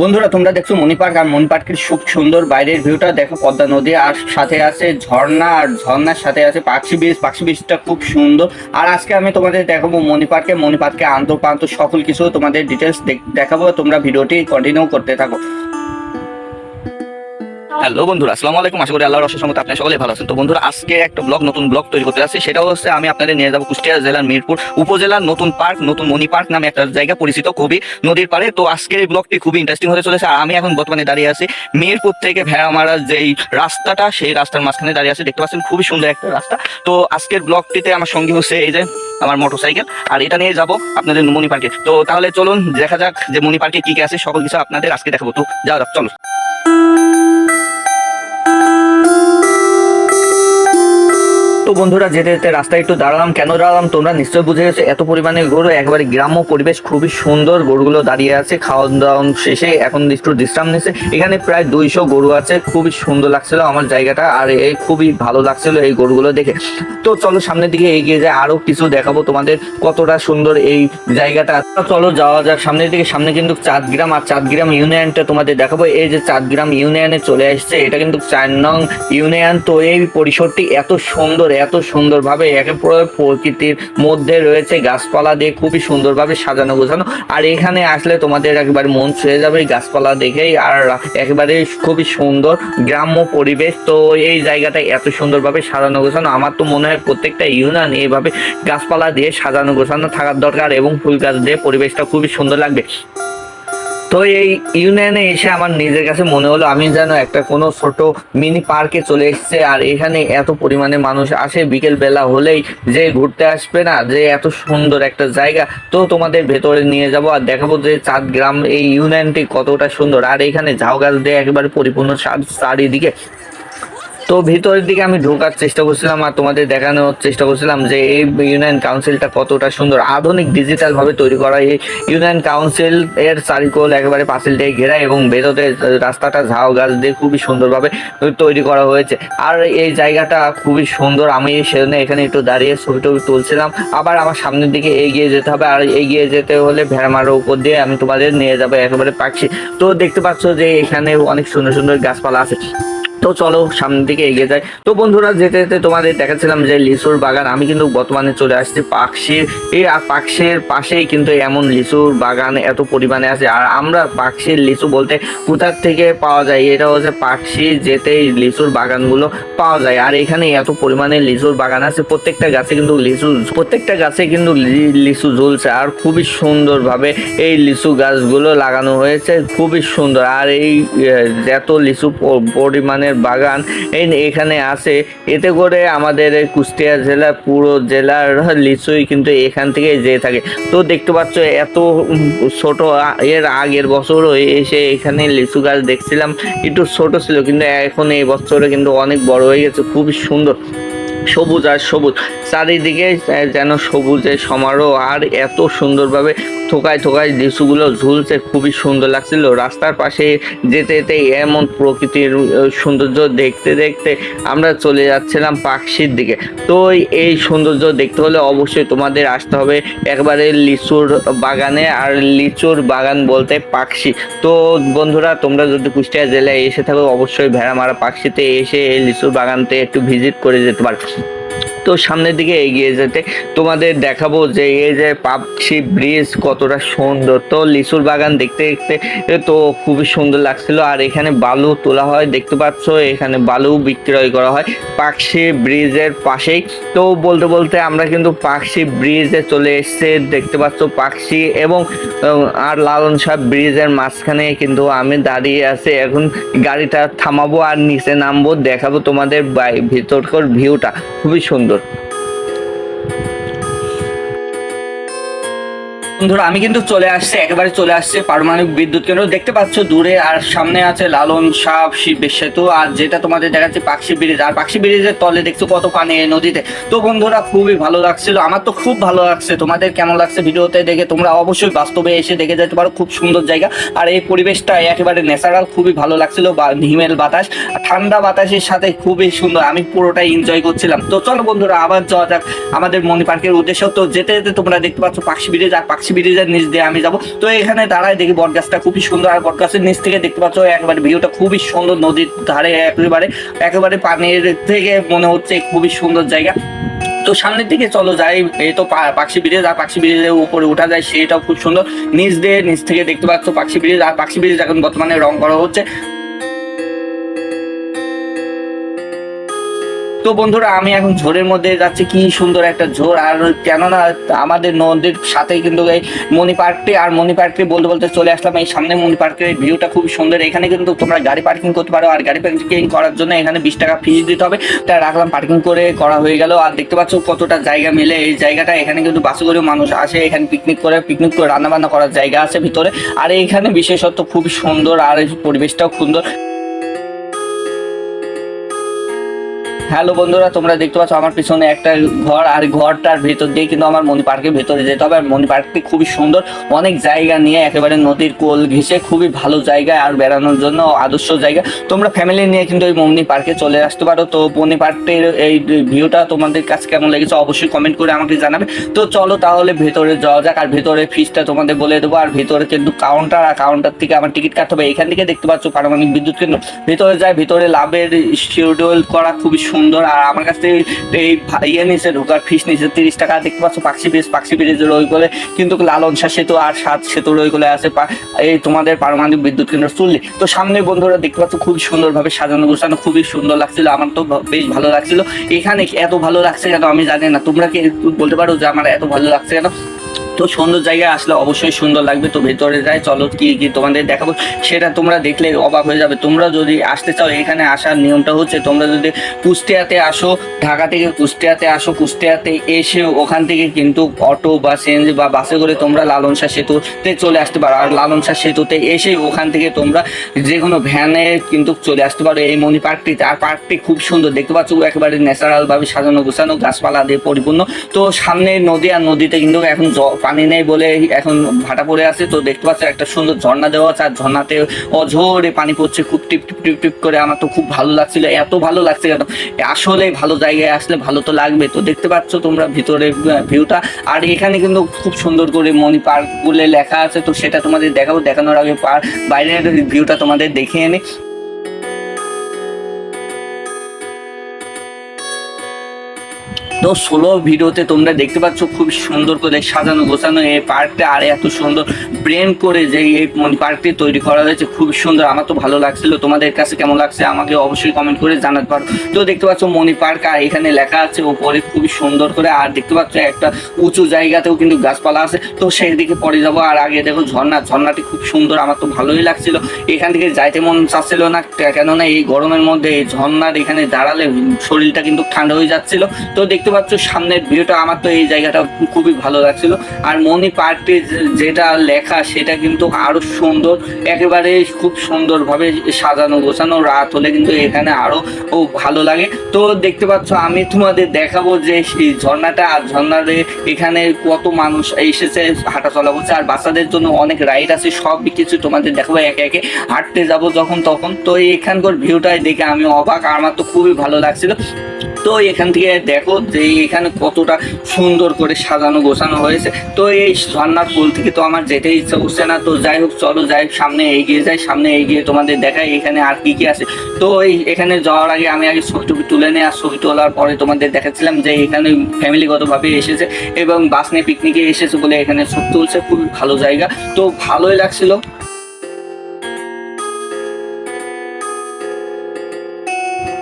বন্ধুরা, তোমরা দেখছ মনি পার্ক আর মনি পার্কের খুব সুন্দর বাইরের ভিউটা। দেখো পদ্মা নদী, আর সাথে আছে ঝর্ণা, আর ঝর্ণার সাথে আছে পাখি বীজ পাখি বীজটা খুব সুন্দর। আর আজকে আমি তোমাদের দেখাবো মনি পার্কে। মনি পার্কে আন্ত সকল কিছু তোমাদের ডিটেলস দেখাবো। তোমরা ভিডিওটি কন্টিনিউ করতে থাকো। হ্যালো বন্ধুরা, আসসালামু আলাইকুম। আশা করি আল্লাহর অশেষ মতো আপনারা সকলে ভালো আছেন। তো বন্ধুরা, আজকে একটা ব্লগ, নতুন ব্লগ তৈরি করতে যাচ্ছি। সেটা হচ্ছে আমি আপনাদের নিয়ে যাব কুষ্টিয়া জেলার মিরপুর উপজেলার নতুন পার্ক, নতুন মণি পার্ক নামে একটা জায়গা পরিচিত খুবই নদীর পাড়ে। তো আজকের এই ব্লগটি খুবই ইন্টারেস্টিং হতে চলেছে। আর আমি এখন বর্তমানে দাঁড়িয়ে আছি মিরপুর থেকে ভেড়ামারার যেই রাস্তাটা, সেই রাস্তার মাঝখানে দাঁড়িয়ে আছি। দেখতে পাচ্ছেন, খুবই সুন্দর একটা রাস্তা। তো আজকের ব্লগটিতে আমার সঙ্গী হচ্ছে এই যে আমার মোটরসাইকেল। আর এটা নিয়ে যাব আপনাদের মণি পার্কে। তো তাহলে চলুন, দেখা যাক যে মণি পার্কে কি কি আছে। সকল কিছু আপনাদের আজকে দেখাবো। তো যাওয়া যাক, চলো। তো বন্ধুরা, যেতে যেতে রাস্তায় একটু দাঁড়ালাম। কেন দাঁড়ালাম? তোমরা নিশ্চয়ই বুঝে গেছো, এত পরিমাণে গরু, একবারে গ্রাম্য পরিবেশ, খুবই সুন্দর গরুগুলো দাঁড়িয়ে আছে। খাওয়া দাওয়া শেষে এখন একটু বিশ্রাম নিচ্ছে এখানে প্রায় দুইশো গরু আছে, খুবই সুন্দর লাগছিল আমার জায়গাটা, আর এই খুবই ভালো লাগছিল এই গরুগুলো দেখে। তো চলো সামনের দিকে এগিয়ে যায় আরও কিছু দেখাবো তোমাদের কতটা সুন্দর এই জায়গাটা। চলো যাওয়া যাক সামনের দিকে, সামনে কিন্তু চাঁদগ্রাম, আর চাঁদগ্রাম ইউনিয়নটা তোমাদের দেখাবো। এই যে চাঁদগ্রাম ইউনিয়নে চলে আসছে এটা কিন্তু চার নং ইউনিয়ন। তো এই পরিসরটি এত সুন্দর এত সুন্দরভাবে একেবারে প্রকৃতির মধ্যে রয়েছে, গাছপালা দিয়ে খুবই সুন্দরভাবে সাজানো, গোছানো। আর এখানে আসলে তোমাদের একবার মন ছুঁয়ে যাবে গাছপালা দেখেই, আর একেবারে খুবই সুন্দর গ্রাম্য পরিবেশ। তো এই জায়গাটা এত সুন্দরভাবে সাজানো, গোছানো, আমার তো মনে হয় প্রত্যেকটা ইউনিয়ন এইভাবে গাছপালা দিয়ে সাজানো, গোছানো থাকার দরকার এবং ফুল গাছ দিয়ে পরিবেশটা খুবই সুন্দর লাগবে। তো এই ইউনিয়নে এসে আমার নিজের কাছে মনে হলো, আমি যেন একটা কোনো ছোট মিনি পার্কে চলে এসেছে আর এখানে এত পরিমাণে মানুষ আসে, বিকেল বেলা হলেই যে ঘুরতে আসবে না, যে এত সুন্দর একটা জায়গা, তো তোমাদের ভেতরে নিয়ে যাব আর দেখাবো যে চাঁদ গ্রাম এই ইউনিয়নটি কতটা সুন্দর। আর এখানে ঝাউ গাছ দিয়ে একেবারে পরিপূর্ণ চার- চারিদিকে তো ভিতরের দিকে আমি ঢোকার চেষ্টা করছিলাম আর তোমাদের দেখানোর চেষ্টা করছিলাম যে এই ইউনিয়ন কাউন্সিলটা কতটা সুন্দর। আধুনিক ডিজিটাল ভাবে তৈরি করা। এই ইউনিয়ন কাউন্সিল এর চারিকোল একেবারে পাঁচিল দিয়ে ঘেরা এবং ভেতরে রাস্তাটা ঝাউ গাছ দিয়ে খুবই সুন্দরভাবে তৈরি করা হয়েছে। আর এই জায়গাটা খুবই সুন্দর। আমি সেজন্য এখানে একটু দাঁড়িয়ে ছবি টবি তুলছিলাম। আবার আমার সামনের দিকে এগিয়ে যেতে হবে। আর এগিয়ে যেতে হলে ভেড়ামার উপর দিয়ে আমি তোমাদের নিয়ে যাব একেবারে পাখি। তো দেখতে পাচ্ছ যে এখানে অনেক সুন্দর সুন্দর গাছপালা আছে। তো চলো, সামনের দিকে এগিয়ে যাই। তো বন্ধুরা, যেতে যেতে তোমাদের দেখাচ্ছিলাম যে লিচুর বাগান। আমি কিন্তু বর্তমানে চলে আসছি পাকশির। এই আর পাকশির পাশেই কিন্তু এমন লিচুর বাগান এত পরিমাণে আছে। আর আমরা পাকশির লিচু বলতে কোথার থেকে পাওয়া যায়? এটা হচ্ছে পাকশি যেতেই লিচুর বাগানগুলো পাওয়া যায়। আর এখানে এত পরিমাণে লিচুর বাগান আছে। প্রত্যেকটা গাছে কিন্তু লিচু, প্রত্যেকটা গাছে কিন্তু লিচু ঝুলছে। আর খুবই সুন্দরভাবে এই লিচু গাছগুলো লাগানো হয়েছে। খুবই সুন্দর। আর এই এত লিচু প- পরিমাণের বাগান। এখানে আছে। এতে করে আমাদের কুষ্টিয়া জেলা, পুরো জেলার লিচুই কিন্তু এখান থেকে যেয়ে থাকে। তো দেখতে পাচ্ছ, এত ছোট এর আগের বছরও এসে এখানে লিচু গাছ দেখছিলাম। একটু ছোট ছিল, কিন্তু এখন এই বছরে কিন্তু অনেক বড় হয়ে গেছে। খুবই সুন্দর। সবুজ আর সবুজ। চারিদিকে যেন সবুজের সমারোহ। আর এত সুন্দরভাবে থোকায় থোকায় লিচুগুলো ঝুলছে, খুবই সুন্দর লাগছিল। রাস্তার পাশে যেতে যেতে এমন প্রকৃতির সৌন্দর্য দেখতে দেখতে আমরা চলে যাচ্ছিলাম পাকশির দিকে। তো এই- সৌন্দর্য দেখতে হলে অবশ্যই তোমাদের আসতে হবে একবারে লিচুর বাগানে আর লিচুর বাগান বলতে পাকশি তো বন্ধুরা, তোমরা যদি কুষ্টিয়া জেলায় এসে থাকো, অবশ্যই ভেড়ামারা পাকশিতে এসে এই লিচুর বাগানতে একটু ভিজিট করে যেতে পারো তো সামনের দিকে এগিয়ে যেতে তোমাদের দেখাবো যে এই যে পাপসি ব্রিজ কতটা সুন্দর। তো লিচুর বাগান দেখতে দেখতে তো খুবই সুন্দর লাগছিল। আর এখানে বালু তোলা হয়, দেখতে পাচ্ছ, এখানে বালু বিক্রয় করা হয় পাকশি ব্রিজের পাশেই। তো বলতে বলতে আমরা কিন্তু পাকশি ব্রিজে চলে এসেছে, দেখতে পাচ্ছ পাকশি এবং আর লালন শাহ ব্রিজের মাঝখানে কিন্তু আমি দাঁড়িয়ে আছি। এখন গাড়িটা থামাবো আর নিচে নামবো, দেখাবো তোমাদের ভিতরকার ভিউটা খুবই সুন্দর। বন্ধুরা, আমি কিন্তু চলে আসছে, একেবারে চলে আসছে পারমাণবিক বিদ্যুৎ কেন্দ্র। দেখতে পাচ্ছ, দূরে আর সামনে আছে লালন সাপ, শিবের সেতু, আর যেটা তোমাদের দেখাচ্ছে পাকশি ব্রিজ। আর পাকশি ব্রিজের তলে দেখছ কত পানি নদীতে। তো বন্ধুরা, খুবই ভালো লাগছিল। আমার তো খুব ভালো লাগছে। তোমাদের কেমন লাগছে ভিডিওতে দেখে তোমরা অবশ্যই বাস্তবে এসে দেখে যেতে পারো। খুব সুন্দর জায়গা। আর এই পরিবেশটা একেবারে ন্যাচারাল খুবই ভালো লাগছিল। বা হিমেল বাতাস ঠান্ডা বাতাসের সাথে খুবই সুন্দর। আমি পুরোটাই এনজয় করছিলাম। তো চলো বন্ধুরা, আবার যাওয়া যাক আমাদের মণি পার্কের উদ্দেশ্য। তো যেতে যেতে তোমরা দেখতে পাচ্ছ পাকশি ব্রিজ আর পাখি ব্রিজের নিচ দিয়ে আমি যাব। তো এখানে দাঁড়ায় দেখি বটগাছটা খুবই সুন্দর। আর বটগাছের নিচ থেকে দেখতে পাচ্ছ, একেবারে ভিউটা খুবই সুন্দর, নদীর ধারে একেবারে একেবারে পানির থেকে মনে হচ্ছে খুবই সুন্দর জায়গা। তো সামনের দিকে চলো যাই, এই তো পাখি ব্রিজ, আর পাখি ব্রিজের উপরে উঠা যায়, সেটাও খুব সুন্দর। নিচ দিয়ে, নিচ থেকে দেখতে পাচ্ছ পাখি ব্রিজ, আর পাখি ব্রিজ এখন বর্তমানে রং করা হচ্ছে। তো বন্ধুরা, আমি এখন ঝোরের মধ্যে যাচ্ছি। কি সুন্দর একটা ঝোর। আর কেননা, আমাদের নদীর সাথেই কিন্তু এই মণি পার্কটি, আর মণি পার্কটি বলতে বলতে চলে আসলাম এই সামনে মণি পার্কের এই ভিউটা খুব সুন্দর। এখানে কিন্তু তোমরা গাড়ি পার্কিং করতে পারো, আর গাড়ি পার্কিং করার জন্য এখানে বিশ টাকা ফিজ দিতে হবে। তাই রাখলাম পার্কিং করে করা হয়ে গেল। আর দেখতে পাচ্ছ কতটা জায়গা মিলে এই জায়গাটা। এখানে কিন্তু বাসে করে মানুষ আসে, এখানে পিকনিক করে পিকনিক করে রান্নাবান্না করার জায়গা আছে ভিতরে। আর এখানে বিশেষত খুবই সুন্দর, আর পরিবেশটাও সুন্দর। হ্যালো বন্ধুরা, তোমরা দেখতে পাচ্ছ আমার পিছনে একটা ঘর, আর ঘরটার ভেতর দিয়ে কিন্তু আমার মনি পার্কের ভেতরে যেতে হবে। আর মনি পার্কটি খুবই সুন্দর, অনেক জায়গা নিয়ে একেবারে নদীর কোল ঘেঁষে খুবই ভালো জায়গা আর বেড়ানোর জন্য আদর্শ জায়গা। তোমরা ফ্যামিলি নিয়ে কিন্তু এই মনি পার্কে চলে আসতে পারো। তো মনি পার্কটির এই ভিউটা তোমাদের কাছে কেমন লেগেছে অবশ্যই কমেন্ট করে আমাকে জানাবে। তো চলো তাহলে ভেতরে যাওয়া যাক, আর ভেতরে ফিসটা তোমাদের বলে দেবো। আর ভেতরে কিন্তু কাউন্টার আর কাউন্টার থেকে আমার টিকিট কাটতে হবে। এখান থেকে দেখতে পাচ্ছ পারমাণবিক বিদ্যুৎ কেন্দ্র। ভেতরে যায়, ভেতরে লাভের শিডিউল করা খুবই সুন্দর। আর আমার কাছ থেকে এই ইয়ে নিচে ঢোকার ফিস নিচে তিরিশ টাকা। দেখতে পাচ্ছ, পাখি ব্রিজ পাখি ব্রিজের ওই করে কিন্তু লালন শাহ সেতু আর সাত সেতুর ওই করে আছে এই তোমাদের পারমাণবিক বিদ্যুৎ কেন্দ্র চললে। তো সামনে বন্ধুরা দেখতে পাচ্ছ, খুবই সুন্দরভাবে সাজানো, গোছানো, খুবই সুন্দর লাগছিল। আমার তো বেশ ভালো লাগছিল। এখানে এত ভালো লাগছে কেন আমি জানি না। তোমরা কি বলতে পারো যে আমার এত ভালো লাগছে কেন? তো সুন্দর জায়গায় আসলে অবশ্যই সুন্দর লাগবে। তো ভেতরে যাই চলো কি কি তোমাদের দেখাবো। সেটা তোমরা দেখলে অবাক হয়ে যাবে। তোমরা যদি আসতে চাও, এখানে আসার নিয়মটা হচ্ছে তোমরা যদি কুষ্টিয়াতে আসো, ঢাকা থেকে কুষ্টিয়াতে আসো, কুষ্টিয়াতে এসে ওখান থেকে কিন্তু অটো বা সেঞ্জ বা বাসে করে তোমরা লালন শাহ সেতুতে চলে আসতে পারো। আর লালন শাহ সেতুতে এসে ওখান থেকে তোমরা যে কোনো ভ্যানে কিন্তু চলে আসতে পারো এই মণি পার্কটিতে। আর পার্কটি খুব সুন্দর। দেখতে পাচ্ছ, একেবারে ন্যাচারালভাবে সাজানো গোছানো, গাছপালা দিয়ে পরিপূর্ণ। তো সামনে নদী আর নদীতে কিন্তু এখন পানি নেই বলে এখন ভাটা পড়ে আছে। তো দেখতে পাচ্ছ একটা সুন্দর ঝর্ণা দেওয়া আছে। আর ঝর্ণাতে অঝোরে পানি পড়ছে, খুব টিপ টিপ টিপ টিপ করে। আমার তো খুব ভালো লাগছিল, এত ভালো লাগছে কেন আসলে ভালো জায়গায় আসলে ভালো তো লাগবে। তো দেখতে পাচ্ছ তোমরা ভিতরে ভিউটা আর এখানে কিন্তু খুব সুন্দর করে মণি পার্ক বলে লেখা আছে। তো সেটা তোমাদের দেখাবো। দেখানোর আগে পার বাইরের ভিউটা তোমাদের দেখে নি তো ষোলো ভিডিওতে তোমরা দেখতে পাচ্ছ, খুব সুন্দর করে সাজানো, গোছানো এই পার্কটা, আর এত সুন্দর ব্রেন করে যে এই পার্কটি তৈরি করা হয়েছে, খুব সুন্দর। আমার তো ভালো লাগছিল। তোমাদের কাছে কেমন লাগছে আমাকে অবশ্যই কমেন্ট করে জানাতে পারো। তো দেখতে পাচ্ছ, মণি পার্ক, আর এখানে লেখা আছে ওপরে খুবই সুন্দর করে, আর দেখতে পাচ্ছ একটা উঁচু জায়গাতেও কিন্তু গাছপালা আছে। তো সেই দিকে পরে যাব, আর আগে দেখো ঝর্ণা, ঝর্ণাটি খুব সুন্দর, আমার তো ভালোই লাগছিল। এখান থেকে যাইতে মন চাচ্ছিল না, কেননা এই গরমের মধ্যে এই ঝর্ণার এখানে দাঁড়ালে শরীরটা কিন্তু ঠান্ডা হয়ে যাচ্ছিল। তো দেখতে পাচ্ছ, সামনের ভিউটা আমার তো এই জায়গাটা খুবই ভালো লাগছিল। আর মনি পার্কটি যেটা লেখা, সেটা কিন্তু আরও সুন্দর, একেবারে খুব সুন্দরভাবে সাজানো, গোছানো, রাত হলে কিন্তু এখানে আরও, ও ভালো লাগে। তো দেখতে পাচ্ছ, আমি তোমাদের দেখাবো যে সেই ঝর্ণাটা, আর ঝর্ণারে এখানে কত মানুষ এসেছে হাঁটা চলা করছে, আর বাচ্চাদের জন্য অনেক রাইড আছে সব কিছু তোমাদের দেখাবো একে একে। হাঁটতে যাব যখন তখন, তো এখানকার ভিউটাই দেখে আমি অবাক আমার তো খুবই ভালো লাগছিল। তো এখান থেকে দেখো যে এখানে কতটা সুন্দর করে সাজানো, গোছানো হয়েছে। তো এই ঝর্ণার পোল থেকে তো আমার যেতে ইচ্ছা করছে না। তো যাই হোক, চলো, যাই হোক, সামনে এগিয়ে যাই, সামনে এগিয়ে তোমাদের দেখাই এখানে আর কি কি আছে। তো এই এখানে যাওয়ার আগে আমি আগে ছবি টবি তুলে নিই, আর ছবি তোলার পরে তোমাদের দেখাচ্ছিলাম যে এখানে ফ্যামিলিগতভাবে এসেছে এবং বাস নিয়ে পিকনিকে এসেছে বলে এখানে ছবি তুলছে। খুবই ভালো জায়গা। তো ভালোই লাগছিল।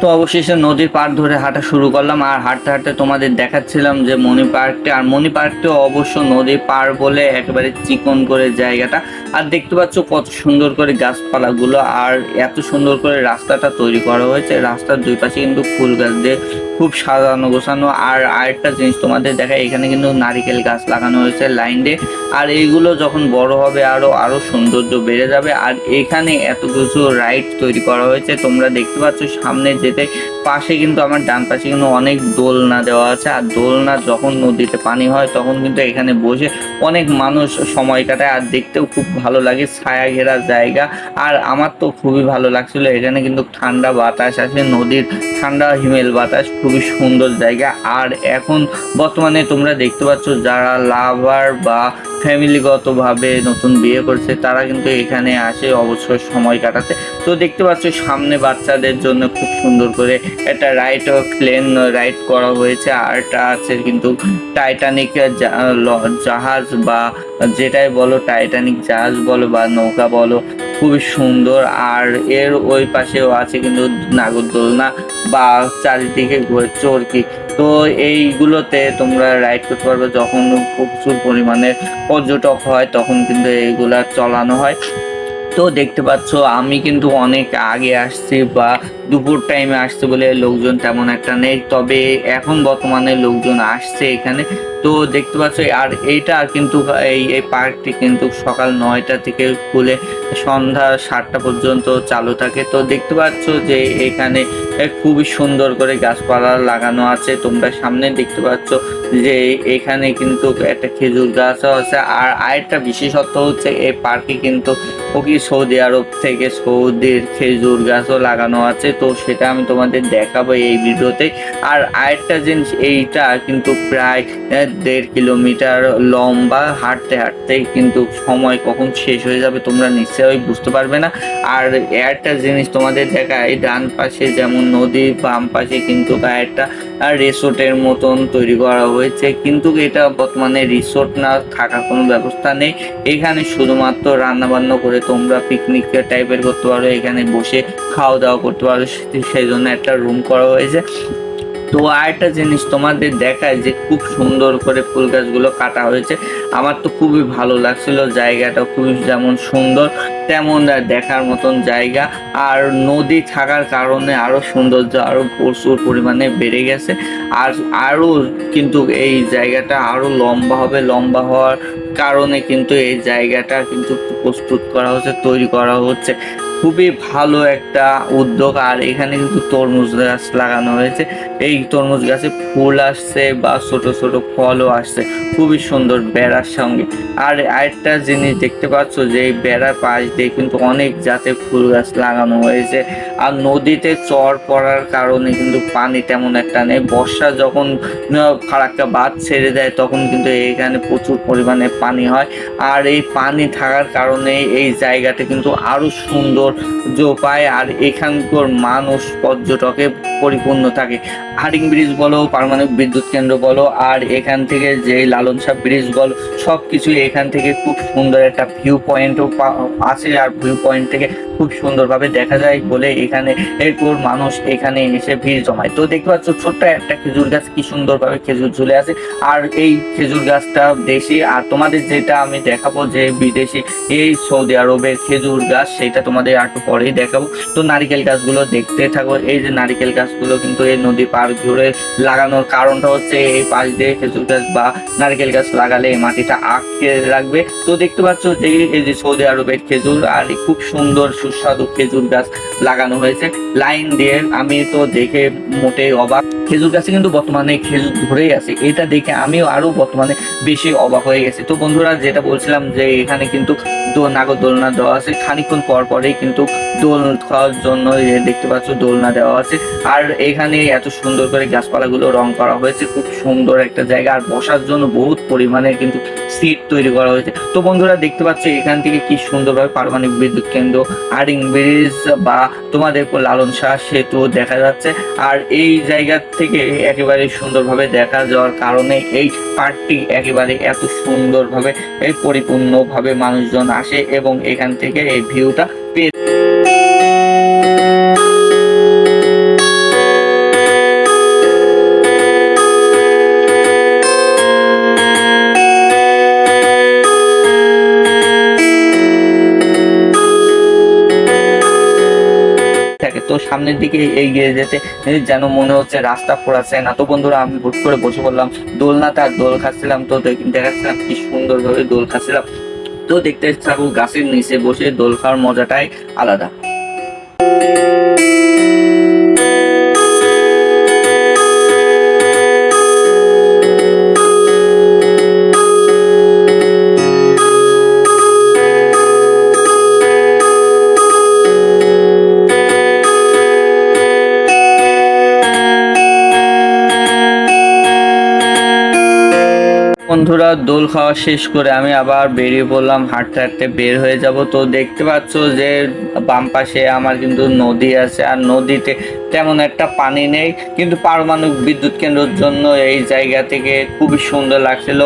তো অবশেষে নদীর পার ধরে হাঁটা শুরু করলাম আর হাঁটতে হাঁটতে তোমাদের দেখাচ্ছিলাম যে মণি পার্কটি, আর মণি পার্কটি অবশ্য নদীর পার বলে একেবারে চিকন করে জায়গাটা। আর দেখতে পাচ্ছ কত সুন্দর করে গাছপালাগুলো, আর এত সুন্দর করে রাস্তাটা তৈরি করা হয়েছে। রাস্তার দুই পাশে কিন্তু ফুল গাছ দিয়ে খুব সাজানো, গোছানো। আর আরেকটা জিনিস তোমাদের দেখায় এখানে কিন্তু নারিকেল গাছ লাগানো হয়েছে লাইন দিয়ে। আর এইগুলো যখন বড় হবে, আরও আরও সৌন্দর্য বেড়ে যাবে। আর এখানে এত কিছু রাইড তৈরি করা হয়েছে, তোমরা দেখতে পাচ্ছ সামনে যেতে। পাশে কিন্তু আমার ডান পাশে কিন্তু অনেক দোলনা দেওয়া আছে। আর দোলনা যখন নদীতে পানি হয়, তখন কিন্তু এখানে বসে অনেক মানুষ সময় কাটায়। আর দেখতেও খুব ভালো লাগে, ছায়া ঘেরা জায়গা। আর আমার তো খুবই ভালো লাগছিল, এখানে কিন্তু ঠান্ডা বাতাস আছে, নদীর ঠান্ডা হিমেল বাতাস খুবই সুন্দর জায়গা। আর এখন বর্তমানে তোমরা দেখতে পাচ্ছ যারা লাভার বা ফ্যামিলিগতভাবে নতুন বিয়ে করছে, তারা কিন্তু এখানে আসে অবসর সময় কাটাতে। তো দেখতে পাচ্ছ, সামনে বাচ্চাদের জন্য খুব সুন্দর করে একটা রাইড প্লেন রাইড করা হয়েছে। আর একটা আছে কিন্তু টাইটানিক জাহাজ বা যেটাই বলো টাইটানিক জাহাজ বলো বা নৌকা বলো, খুবই সুন্দর। আর এর ওই পাশেও আছে কিন্তু নাগরদোলনা বা চারিদিকে ঘুরে চরকি। তো এইগুলোতে তোমরা রাইড করতে পারবে যখন প্রচুর পরিমাণে পর্যটক হয়, তখন কিন্তু এইগুলা চলানো হয়। তো দেখতে পাচ্ছ, আমি কিন্তু অনেক আগে আসছি বা দুপুর টাইমে আসছে বলে লোকজন তেমন একটা নেই। তবে এখন বর্তমানে লোকজন আসছে এখানে। তো দেখতে পাচ্ছ, আর এইটা কিন্তু এই এই পার্কটি কিন্তু সকাল নয়টা থেকে খুলে সন্ধ্যা সাতটা পর্যন্ত চালু থাকে। তো দেখতে পাচ্ছ যে এখানে খুবই সুন্দর করে গাছপালা লাগানো আছে। তোমরা সামনে দেখতে পাচ্ছ যে এখানে কিন্তু একটা খেজুর গাছও আছে। আর আরেকটা বিশেষত্ব হচ্ছে, এই পার্কে কিন্তু ওকি সৌদি আরব থেকে সৌদির খেজুর গাছও লাগানো আছে? তো সেটা আমি তোমাদের দেখাবো এই ভিডিওতে। আর আরেকটা জিনিস, এইটা কিন্তু প্রায় দেড় কিলোমিটার লম্বা, হাঁটতে হাঁটতে কিন্তু সময় কখন শেষ হয়ে যাবে তোমরা নিশ্চয়ই বুঝতে পারবে না। আর একটা জিনিস তোমাদের দেখায় ডান পাশে যেমন নদী, বাম পাশে কিন্তু একটা রিসোর্টের মতন তৈরি করা হয়েছে। কিন্তু এটা বর্তমানে রিসোর্ট না থাকার কোনো ব্যবস্থা নেই। এখানে শুধুমাত্র রান্না বান্না করে তোমরা পিকনিক টাইপের করতে পারো, এখানে বসে খাওয়া দাওয়া করতে পারো সেই জন্য একটা রুম করা হয়েছে। তো আরেকটা জিনিস তোমাদের দেখায় যে খুব সুন্দর করে ফুল গাছগুলো কাটা হয়েছে। আমার তো খুবই ভালো লাগছিল, জায়গাটা খুবই যেমন সুন্দর, তেমন দেখার মতন জায়গা। আর নদী থাকার কারণে আরও সৌন্দর্য, আরও প্রচুর পরিমাণে বেড়ে গেছে। আর আরও কিন্তু এই জায়গাটা আরও লম্বা হবে, লম্বা হওয়ার কারণে কিন্তু এই জায়গাটা কিন্তু প্রস্তুত করা হচ্ছে, তৈরি করা হচ্ছে। খুবই ভালো একটা উদ্যোগ। আর এখানে কিন্তু তরমুজ গাছ লাগানো হয়েছে। এই তরমুজ গাছে ফুল আসছে বা ছোট ছোট ফলও আসছে। খুবই সুন্দর বেড়ার সঙ্গে। আর আরেকটা জিনিস দেখতে পাচ্ছ যে এই বেড়ার পাশ দিয়ে কিন্তু অনেক জাতের ফুল গাছ লাগানো হয়েছে। আর নদীতে চর পড়ার কারণে কিন্তু পানি তেমন একটা নেই। বর্ষা যখন ফারাক্কা বাঁধ ছেড়ে দেয়, তখন কিন্তু এখানে প্রচুর পরিমাণে পানি হয়। আর এই পানি থাকার কারণে এই জায়গাটা কিন্তু আরও সুন্দর পায় আর এখানকার মানুষ পর্যটকে পরিপূর্ণ থাকে। হারিং ব্রিজ বলো, পারমাণবিক বিদ্যুৎ কেন্দ্র বলো, আর এখান থেকে যে লালন শাহ ব্রিজ বলো সব কিছুই এখান থেকে খুব সুন্দর একটা ভিউ পয়েন্টও আছে, আর ভিউ পয়েন্ট থেকে খুব সুন্দরভাবে দেখা যায় বলে এখানে এরপর মানুষ এখানে এসে ভিড় জমায়। তো দেখতে পাচ্ছ, ছোট্ট একটা খেজুর গাছ, কি সুন্দরভাবে খেজুর ঝুলে আছে। আর এই খেজুর গাছটা দেশি, আর তোমাদের যেটা আমি দেখাবো যে বিদেশি, এই সৌদি আরবের খেজুর গাছ, সেটা তোমাদের একটু পরেই দেখাবো। তো নারিকেল গাছগুলো দেখতে থাকো। এই যে নারিকেল গাছগুলো কিন্তু এই নদী পার ঘুরে লাগানোর কারণটা হচ্ছে এই পাশ দিয়ে খেজুর গাছ বা নারকেল গাছ লাগালে মাটিটা আটকে রাখবে। তো দেখতে পাচ্ছ যে এই যে সৌদি আরবের খেজুর আর খুব সুন্দর সুস্বাদু খেজুর গাছ লাগানো হয়েছে। লাইন দিয়ে আমি তো দেখে মোটেই অবাক। খেজুর গাছে কিন্তু বর্তমানে খেজুর ধরেই আছে। এটা দেখে আমিও আরও বর্তমানে বেশি অবাক হয়ে গেছি। তো বন্ধুরা যেটা বলছিলাম যে এখানে কিন্তু নাগর দোলনা দেওয়া আছে। খানিক্ষণ পর পরেই কিন্তু দোল খাওয়ার জন্য দেখতে পাচ্ছ দোলনা দেওয়া আছে। আর এখানে এত সুন্দর করে গাছপালাগুলো রং করা হয়েছে। খুব সুন্দর একটা জায়গা। আর বসার জন্য বহুত পরিমাণে কিন্তু সিট তৈরি করা হয়েছে। তো বন্ধুরা, দেখতে পাচ্ছ এখান থেকে কি সুন্দরভাবে পারমাণবিক বিদ্যুৎ কেন্দ্র হারিং ব্রিজ বা তোমাদের লালন শাহ সেতু দেখা যাচ্ছে। আর এই জায়গা থেকে একেবারে সুন্দরভাবে দেখা যাওয়ার কারণে এই পার্কটি একেবারে এত সুন্দরভাবে পরিপূর্ণভাবে মানুষজন আসে এবং এখান থেকে এই ভিউটা পেয়ে সামনের দিকে এগিয়ে যেতে যেন মনে হচ্ছে রাস্তা পড়াচ্ছে। না তো বন্ধুরা, আমি হুট করে বসে পড়লাম। দোলনাতে আর দোল খাচ্ছিলাম তো দেখ- দেখাচ্ছিলাম কি সুন্দরভাবে দোল খাচ্ছিলাম। তো দেখতে থাকো গাছের নিচে বসে দোল খাওয়ার মজাটাই আলাদা। বন্ধুরা, দোল খাওয়া শেষ করে আমি আবার বেরিয়ে পড়লাম, হাঁটতে হাঁটতে বের হয়ে যাব। তো দেখতে পাচ্ছ যে বাম পাশে আমার কিন্তু নদী আছে, আর নদীতে তেমন একটা পানি নেই, কিন্তু পারমাণবিক বিদ্যুৎ কেন্দ্রের জন্য এই জায়গা থেকে খুবই সুন্দর লাগছিল।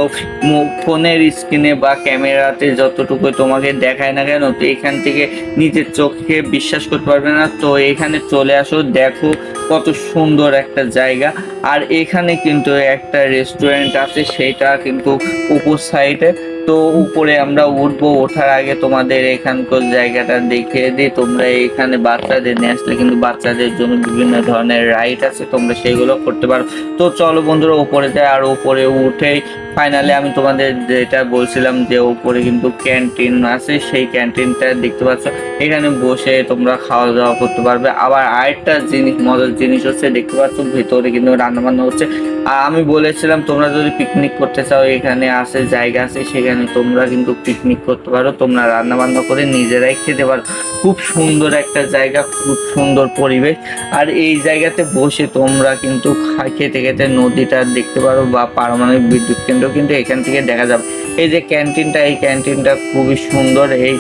ফোনের স্ক্রিনে বা ক্যামেরাতে যতটুকু তোমাকে দেখায় না কেন, তো এখান থেকে নিজের চোখে বিশ্বাস করতে পারবে না। তো এখানে চলে আসো, দেখো কত সুন্দর একটা জায়গা। আর এখানে কিন্তু একটা রেস্টুরেন্ট আছে, সেটা কিন্তু উপর সাইডে তো উপরে আমরা উঠবো, ওঠার আগে তোমাদের এখানকার জায়গাটা দেখে দিই তোমরা এখানে বাচ্চাদের নিয়ে আসলে কিন্তু বাচ্চাদের জন্য বিভিন্ন ধরনের রাইড আছে, তোমরা সেগুলো করতে পারো। তো চলো বন্ধুরা, উপরে যায় আর উপরে উঠেই ফাইনালি আমি তোমাদের যেটা বলছিলাম যে উপরে কিন্তু ক্যান্টিন আছে, সেই ক্যান্টিনটা দেখতে পাচ্ছ। এখানে বসে তোমরা খাওয়া দাওয়া করতে পারবে। আবার আরেকটা জিনিস, মজার জিনিস হচ্ছে, দেখতে পাচ্ছ ভেতরে কিন্তু রান্না বান্না হচ্ছে। আর আমি বলেছিলাম, তোমরা যদি পিকনিক করতে চাও, এখানে আছে, জায়গা আছে, সেখানে তোমরা কিন্তু পিকনিক করতে পারো। তোমরা রান্না বান্না করে নিজেরাই খেতে পারো। খুব সুন্দর একটা জায়গা, খুব সুন্দর পরিবেশ। আর এই জায়গাতে বসে তোমরা কিন্তু খেতে খেতে নদীটা দেখতে পারো বা পারমাণবিক বিদ্যুৎ কেন্দ্র কিন্তু এখান থেকে দেখা যাবে। এই যে ক্যান্টিনটা, এই ক্যান্টিনটা খুবই সুন্দর। এই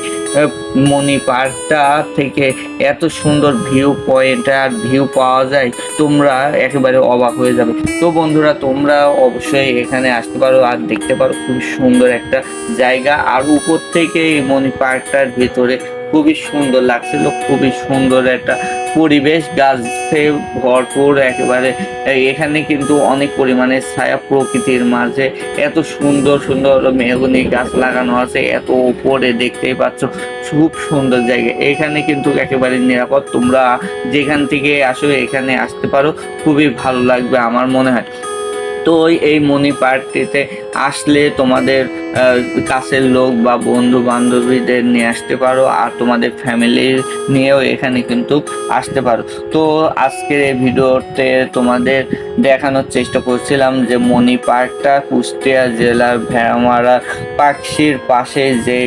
মণি পার্কটা থেকে এত সুন্দর ভিউ পয়েন্ট আর ভিউ পাওয়া যায়, তোমরা একেবারে অবাক হয়ে যাবে। তো বন্ধুরা, তোমরা অবশ্যই এখানে আসতে পারো আর দেখতে পারো খুব সুন্দর একটা জায়গা। আর উপর থেকে এই মণি পার্কটার ভিতরে খুবই সুন্দর লাগছিল, খুবই সুন্দর একটা পরিবেশ, গাছে ভরপুর একেবারে। এখানে কিন্তু অনেক পরিমাণে ছায়া প্রকৃতির মাঝে। এত সুন্দর সুন্দর মেহগনি গাছ লাগানো আছে, এত উপরে দেখতেই পাচ্ছ, খুব সুন্দর জায়গা। এখানে কিন্তু একেবারে নিরাপদ, তোমরা যেখান থেকে আসো এখানে আসতে পারো, খুবই ভালো লাগবে আমার মনে হয়। তো এই মনি পার্কটিতে আসলে তোমাদের কাছের লোক বা বন্ধু বান্ধবীদের নিয়ে আসতে পারো আর তোমাদের ফ্যামিলি নিয়েও এখানে কিন্তু আসতে পারো। তো আজকের এই ভিডিওতে তোমাদের দেখানোর চেষ্টা করছিলাম যে মনি পার্কটা কুষ্টিয়া জেলার ভেড়ামারা পাকশির পাশে যে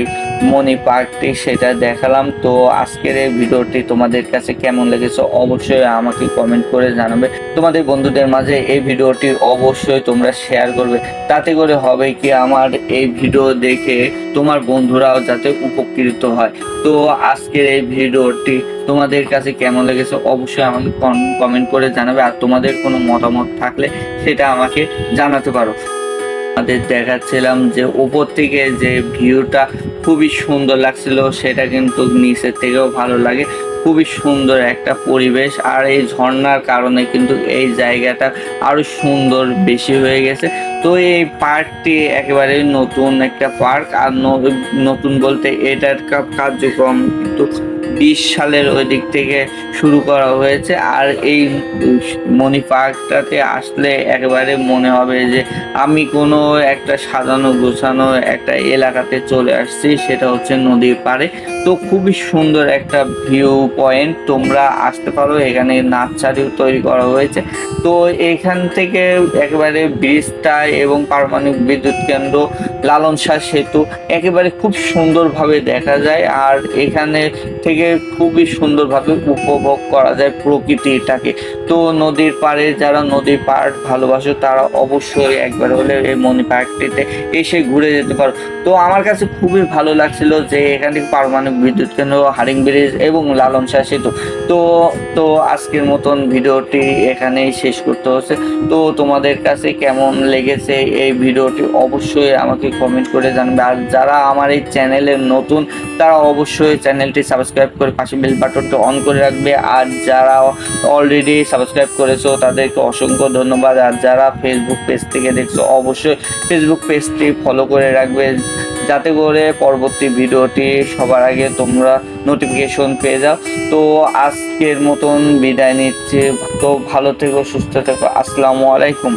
মনি পার্কটি সেটা দেখালাম। তো আজকের এই ভিডিওটি তোমাদের কাছে কেমন লেগেছে অবশ্যই আমাকে কমেন্ট করে জানাবে। তোমাদের বন্ধুদের মাঝে এই ভিডিওটি অবশ্যই তোমরা শেয়ার করবে। তাতে করে হবে কি আমার এই ভিডিও দেখে তোমার বন্ধুরাও যাতে উপকৃত হয়। তো আজকের এই ভিডিওটি তোমাদের কাছে কেমন লেগেছে অবশ্যই আমাকে কমেন্ট করে জানাবে। আর তোমাদের কোনো মতামত থাকলে সেটা আমাকে জানাতে পারো। আমাদের দেখাচ্ছিলাম যে উপর থেকে যে ভিউটা খুবই সুন্দর লাগছিল, সেটা কিন্তু নিচের থেকেও ভালো লাগে। খুবই সুন্দর একটা পরিবেশ। আর এই ঝর্ণার কারণে কিন্তু এই জায়গাটা আরও সুন্দর বেশি হয়ে গেছে। তো এই পার্কটি একেবারে নতুন একটা পার্ক আর নতুন বলতে এটার কার্যক্রম কিন্তু বিশ সালের ওই দিক থেকে শুরু করা হয়েছে। আর এই মণি পার্কটাতে আসলে একেবারে মনে হবে যে আমি কোনো একটা সাজানো গোছানো একটা এলাকাতে চলে আসছি, সেটা হচ্ছে নদীর পাড়ে। তো খুবই সুন্দর একটা ভিউ পয়েন্ট, তোমরা আসতে পারো। এখানে নার্সারিও তৈরি করা হয়েছে। তো এখান থেকে একেবারে ব্রিজটা এবং পারমাণবিক বিদ্যুৎ কেন্দ্র লালন শাহ সেতু একেবারে খুব সুন্দরভাবে দেখা যায়। আর এখানে থেকে খুবই সুন্দরভাবে উপভোগ করা যায় প্রকৃতিটাকে তো নদীর পাড়ে যারা নদীর পাড় ভালোবাসো, তারা অবশ্যই একবার হলে এই মনি পার্কটিতে এসে ঘুরে যেতে পারো। তো আমার কাছে খুবই ভালো লাগছিল যে এখান থেকে পারমাণবিক বিদ্যুৎ কেন্দ্র, হারিং ব্রিজ এবং লালন শাহ সেতু। তো তো আজকের মতন ভিডিওটি এখানেই শেষ করতে হচ্ছে। তো তোমাদের কাছে কেমন লেগেছে এই ভিডিওটি অবশ্যই আমাকে কমেন্ট করে জানবে। আর যারা আমার এই চ্যানেলের নতুন, তারা অবশ্যই চ্যানেলটি সাবস্ক্রাইব করে পাশে বেল বাটনটা অন করে রাখবে। আর যারা অলরেডি সাবস্ক্রাইব করেছ, তাদেরকে অসংখ্য ধন্যবাদ। আর যারা ফেসবুক পেজ থেকে দেখছ, অবশ্যই ফেসবুক পেজটি ফলো করে রাখবে। যাতে করে পরবর্তী ভিডিওটি সবার আগে তোমরা নোটিফিকেশন পেয়ে যাও। তো আজকের মতন বিদায় নিচ্ছে। তো ভালো থেকো, সুস্থ থেকো। আসসালামু আলাইকুম।